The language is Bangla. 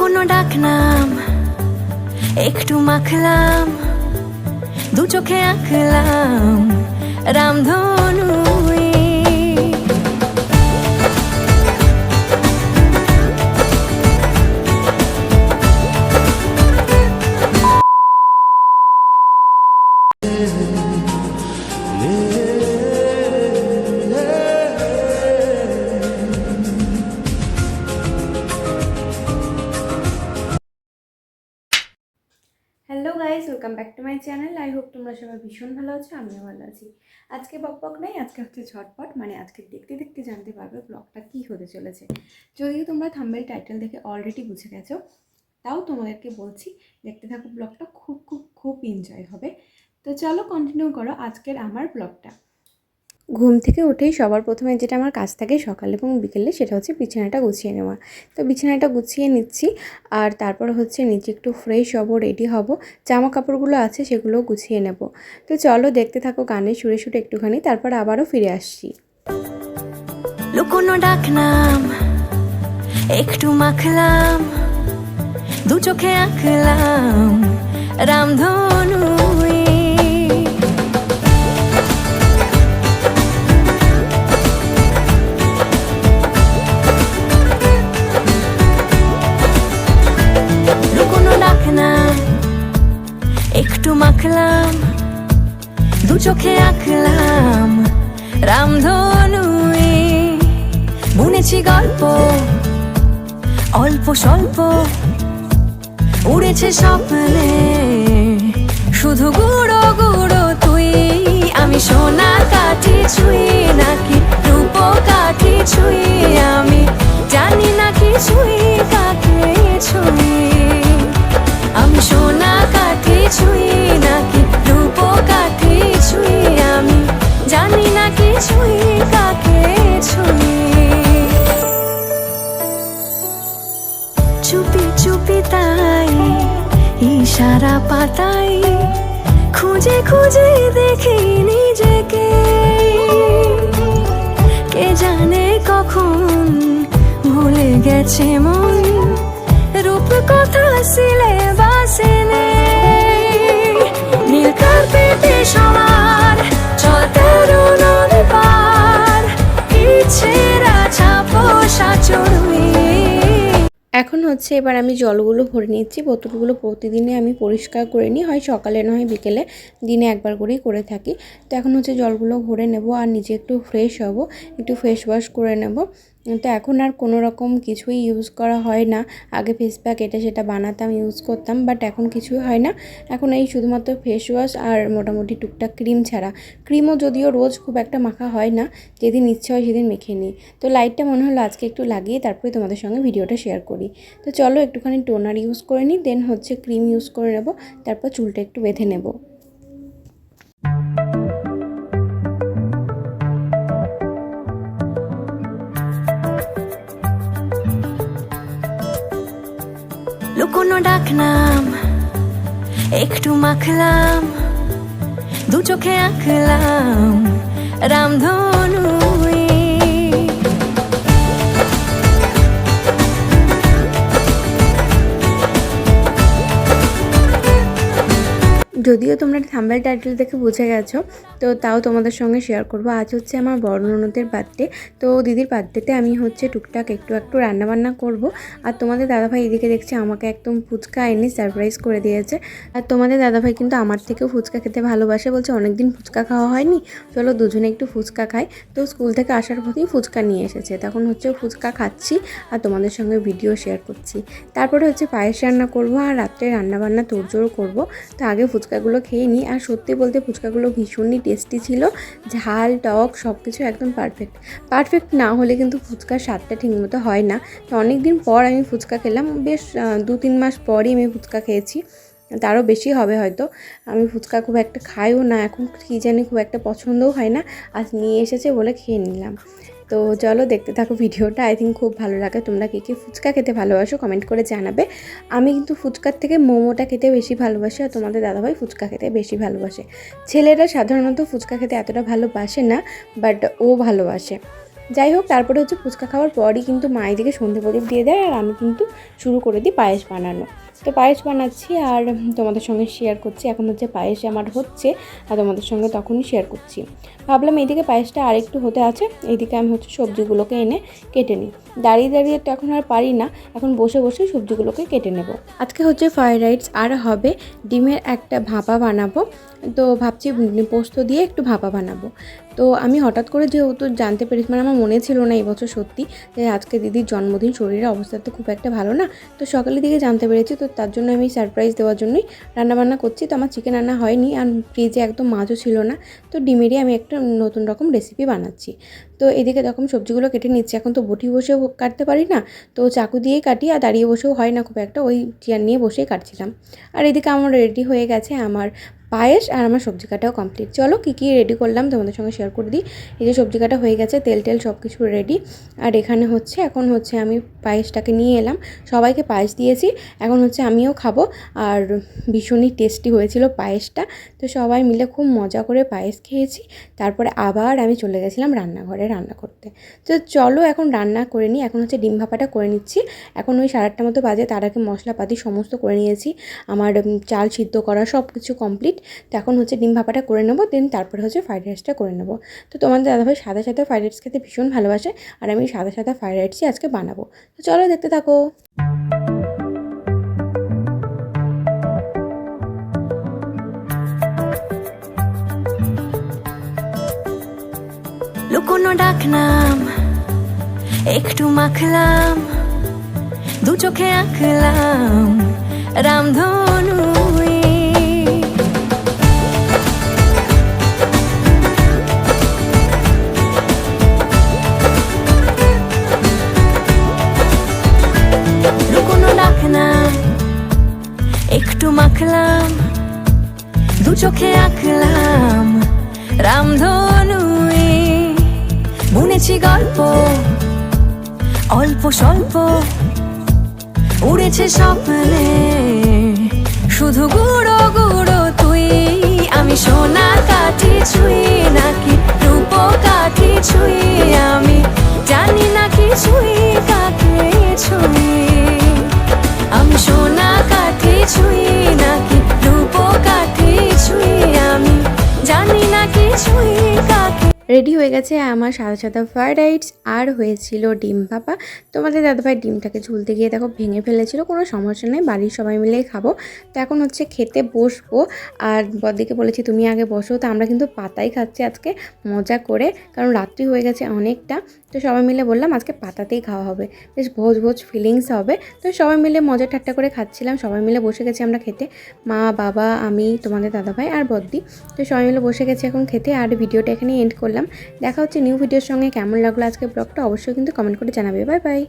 লুকোনো ডাক নাম একটু মাখলাম দু চোখে আঁকলাম রামধনু হ্যালো চ্যানেল আই হোপ তোমরা সবাই ভীষণ ভালো আছো, আমিও ভালো আছি। আজকে বকবক নাই, আজকে হচ্ছে ঝটপট মানে আজকে দেখতে দেখতে জানতে পারবে ব্লগটা কী হতে চলেছে। যদিও তোমরা থাম্বেল টাইটেল দেখে অলরেডি বুঝে গেছো, তাও তোমাদেরকে বলছি, দেখতে থাকো ব্লগটা খুব খুব খুব এনজয় হবে। তো চলো কন্টিনিউ করো আজকের আমার ব্লগটা ঘুম থেকে উঠেই সবার প্রথমে যেটা আমার কাজ থাকে সকাল এবং বিকেলে সেটা হচ্ছে বিছানাটা গুছিয়ে নেওয়া। তো বিছানাটা গুছিয়ে নিচ্ছি আর তারপর হচ্ছে নিচে একটু ফ্রেশ হব রেডি হব জামা কাপড়গুলো আছে সেগুলো গুছিয়ে নেব। তো চলো দেখতে থাকো গানে সুরে সুরে একটুখানি, তারপর আবারও ফিরে আসছি। লুকোনো ডাক একটু মাখলাম, দু চোখে আঁকলাম, রামধনু চোখে আঁকলাম রামধনু বুনেছি গল্প, অল্প স্বল্প। উড়েছে স্বপ্নে, শুধু গুঁড়ো গুঁড়ো তুই। আমি সোনা কাঠি ছুঁই, নাকি রূপ কাঠি ছুঁই? আমি জানি না কিছুই কাকে ছুঁই। আমি সোনা কাঠি ছুঁই, নাকি জানি না কিছুই কাকে ছুঁই। চুপি চুপি তাই, ইশারা পাতাই, খুঁজে খুঁজে দেখি নিজেকে। কে জানে কখন ভুলে গেছে মন রূপ কথা সিলে বাসে নীল কার্পেটে সবার এখন হচ্ছে এবার আমি জলগুলো ভরে নিচ্ছি। বোতলগুলো প্রতিদিনে আমি পরিষ্কার করে নিই। হয় সকালে নয়, বিকেলে দিনে একবার করেই করে থাকি। তো এখন হচ্ছে জলগুলো ভরে নেব আর নিজে একটু ফ্রেশ হব। একটু ফেস ওয়াশ করে নেব। তো এখন আর কোনো রকম কিছুই ইউজ করা হয় না। আগে ফেস প্যাক এটা সেটা বানাতাম ইউজ করতাম বাট এখন কিছুই হয় না। এখন এই শুধুমাত্র ফেস ওয়াশ আর মোটামুটি টুকটাক ক্রিম ছাড়া। ক্রিমও যদিও রোজ খুব একটা মাখা হয় না, যেদিন ইচ্ছে হয় সেদিন মেখে নিই। তো লাইটটা মনে হলো আজকে একটু লাগিয়ে তারপরে তোমাদের সঙ্গে ভিডিওটা শেয়ার করি। তো চলো একটুখানি টোনার ইউজ করে নিই দেন হচ্ছে ক্রিম ইউজ করে নেব, তারপর চুলটা একটু বেঁধে নেব। লুকোনো ডাক নাম একটু মাখলাম দু চোখে আঁকলাম রামধনু যদিও তোমরা থাম্বেল টাইটেল দেখে বুঝে গেছো, তো তাও তোমাদের সঙ্গে শেয়ার করব। আজ হচ্ছে আমার বড় ননদের বার্থডে তো দিদির বার্থডেতে আমি হচ্ছে টুকটাক একটু একটু রান্নাবান্না করব। আর তোমাদের দাদাভাই এদিকে দেখছি আমাকে একদম ফুচকা এনে সারপ্রাইজ করে দিয়েছে। আর তোমাদের দাদাভাই কিন্তু আমার থেকেও ফুচকা খেতে ভালোবাসে, বলছে অনেকদিন ফুচকা খাওয়া হয়নি, চলো দুজনে একটু ফুচকা খাই। তো স্কুল থেকে আসার পথেই ফুচকা নিয়ে এসেছে। তখন হচ্ছে ফুচকা খাচ্ছি আর তোমাদের সঙ্গে ভিডিও শেয়ার করছি। তারপরে হচ্ছে পায়েস রান্না করব আর রাত্রে রান্নাবান্না তোড়জোড় করব। তো আগে ফুচকাগুলো খেয়ে নিই। আর সত্যি বলতে ফুচকাগুলো ভীষণই টেস্টি ছিল। ঝাল, টক সব কিছু একদম পারফেক্ট পারফেক্ট না হলে কিন্তু ফুচকার স্বাদটা ঠিকমতো হয় না। তো অনেক দিন পর আমি ফুচকা খেলাম। বেশ দু তিন মাস পরই আমি ফুচকা খেয়েছি। তারও বেশি হবে হয়তো। আমি ফুচকা খুব একটা খাইও না। এখন কী জানি খুব একটা পছন্দও হয় না। আজ নিয়ে এসেছে বলে খেয়ে নিলাম। তো চলো দেখতে থাকো ভিডিওটা। আই থিঙ্ক খুব ভালো লাগে। তোমরা কে কে ফুচকা খেতে ভালোবাসো কমেন্ট করে জানাবে। আমি কিন্তু ফুচকার থেকে মোমোটা খেতে বেশি ভালোবাসি আর তোমাদের দাদাভাই ফুচকা খেতে বেশি ভালোবাসে। ছেলেরা সাধারণত ফুচকা খেতে এতটা ভালোবাসে না বাট ও ভালোবাসে। যাই হোক, তারপরে হচ্ছে ফুচকা খাওয়ার পরই কিন্তু মায়ের দিকে সন্ধে প্রদীপ দিয়ে দেয় আর আমি কিন্তু শুরু করে দিই পায়েস বানানো। তো পায়েস বানাচ্ছি আর তোমাদের সঙ্গে শেয়ার করছি। এখন হচ্ছে পায়েস আমার হচ্ছে, আর তোমাদের সঙ্গে তখনই শেয়ার করছি। ভাবলাম এইদিকে পায়েসটা আরেকটু হতে আছে, এইদিকে আমি হচ্ছে সবজিগুলোকে এনে কেটে নিই। দাঁড়িয়ে দাঁড়িয়ে তো এখন আর পারি না, এখন বসে বসে সবজিগুলোকে কেটে নেব। আজকে হচ্ছে ফ্রাইড রাইস আর হবে ডিমের একটা ভাপা বানাবো। তো ভাবছি পোস্ত দিয়ে একটু ভাপা বানাবো। তো আমি হঠাৎ করে যেহেতু জানতে পেরেছি মানে আমার মনে ছিল না এই বছর সত্যি যে আজকে দিদির জন্মদিন, শরীরের অবস্থা তো খুব একটা ভালো না, তো সকালের দিকে জানতে পেরেছি, তো তার জন্য আমি সারপ্রাইজ দেওয়ার জন্যই রান্নাবান্না করছি। তো আমার চিকেন রান্না হয়নি আর ফ্রিজে একদম মাছও ছিল না। তো ডিমেরই আমি একটা নতুন রকম রেসিপি বানাচ্ছি। তো এদিকে যখন সবজিগুলো কেটে নিচ্ছি। এখন তো বটি বসেও কাটতে পারি না। তো চাকু দিয়েই কাটি আর দাঁড়িয়ে বসেও হয় না খুব একটা। ওই চেয়ার নিয়ে বসেই কাটছিলাম। আর এদিকে আমার রেডি হয়ে গেছে আমার পায়েস আর আমার সবজি কাটাও কমপ্লিট চলো কী কী রেডি করলাম তোমাদের সঙ্গে শেয়ার করে দিই। এই যে সবজি কাটা হয়ে গেছে, তেল টেল সব কিছু রেডি আর এখানে হচ্ছে, এখন হচ্ছে আমি পায়েসটাকে নিয়ে এলাম। সবাইকে পায়েস দিয়েছি, এখন হচ্ছে আমিও খাব। আর ভীষণই টেস্টি হয়েছিল পায়েসটা। তো সবাই মিলে খুব মজা করে পায়েস খেয়েছি। তারপরে আবার আমি চলে গেছিলাম রান্নাঘরে রান্না করতে। তো চলো এখন রান্না করে নিই। এখন হচ্ছে ডিম ভাপাটা করে নিচ্ছি। এখন ওই সাড়ে আটটা মতো বাজে, তার আগে মশলাপাতি সমস্ত করে নিয়েছি। আমার চাল সিদ্ধ করা সব কিছু কমপ্লিট তো এখন হচ্ছে ডিম ভাপাটা করে নেব দেন তারপরে হচ্ছে ফ্রাইড রাইসটা করে নেব। তো তোমাদের দাদাভাই সাদা সাদা ফ্রাইড রাইস খেতে ভীষণ ভালোবাসে, আর আমি সাদা সাদা ফ্রাইড রাইসই আজকে বানাবো। তো চলো দেখতে থাকো। লুকোনো ডাকনাম, একটু মাখলাম, দু চোখে আঁকলাম রামধনু চোখে আঁকলাম রামধনু বুনেছি গল্প, অল্প স্বল্প। উড়েছে স্বপ্নে। শুধু গুঁড়ো গুঁড়ো তুই, আমি সোনা কাঠি ছুঁই নাকি রূপ কাঠি ছুঁই আমি জানি না কিছুই রেডি হয়ে গেছে আমার সাদা সাদা ফ্রায়েড রাইস আর হয়েছিল ডিম ভাপা। তোমাদের দাদাভাই ডিমটাকে ঝুলতে গিয়ে দেখো ভেঙে ফেলেছিল, কোনো সমস্যা নেই, বাড়ির সবাই মিলেই খাব। তো এখন হচ্ছে খেতে বসবো আর বদিকে বলেছি, তুমি আগে বসো। তো আমরা কিন্তু পাতাই খাচ্ছি আজকে, মজা করে, কারণ রাত্রি হয়ে গেছে অনেকটা। তো সবাই মিলে বললাম, আজকে পাতাতেই খাওয়া হবে। বেশ ভোজ ভোজ ফিলিংস হবে। তো সবাই মিলে মজা ঠাট্টা করে খাচ্ছিলাম, সবাই মিলে বসে গেছি আমরা খেতে। মা, বাবা, আমি, তোমাদের দাদাভাই আর বদ্দি। তো সবাই মিলে বসে গেছি এখন খেতে আর ভিডিওটা এখানে এন্ড করলাম। দেখা হচ্ছে নিউ ভিডিওর সঙ্গে। কেমন লাগল আজকে ব্লগটা অবশ্যই কিন্তু কমেন্ট করে জানাবে। Bye bye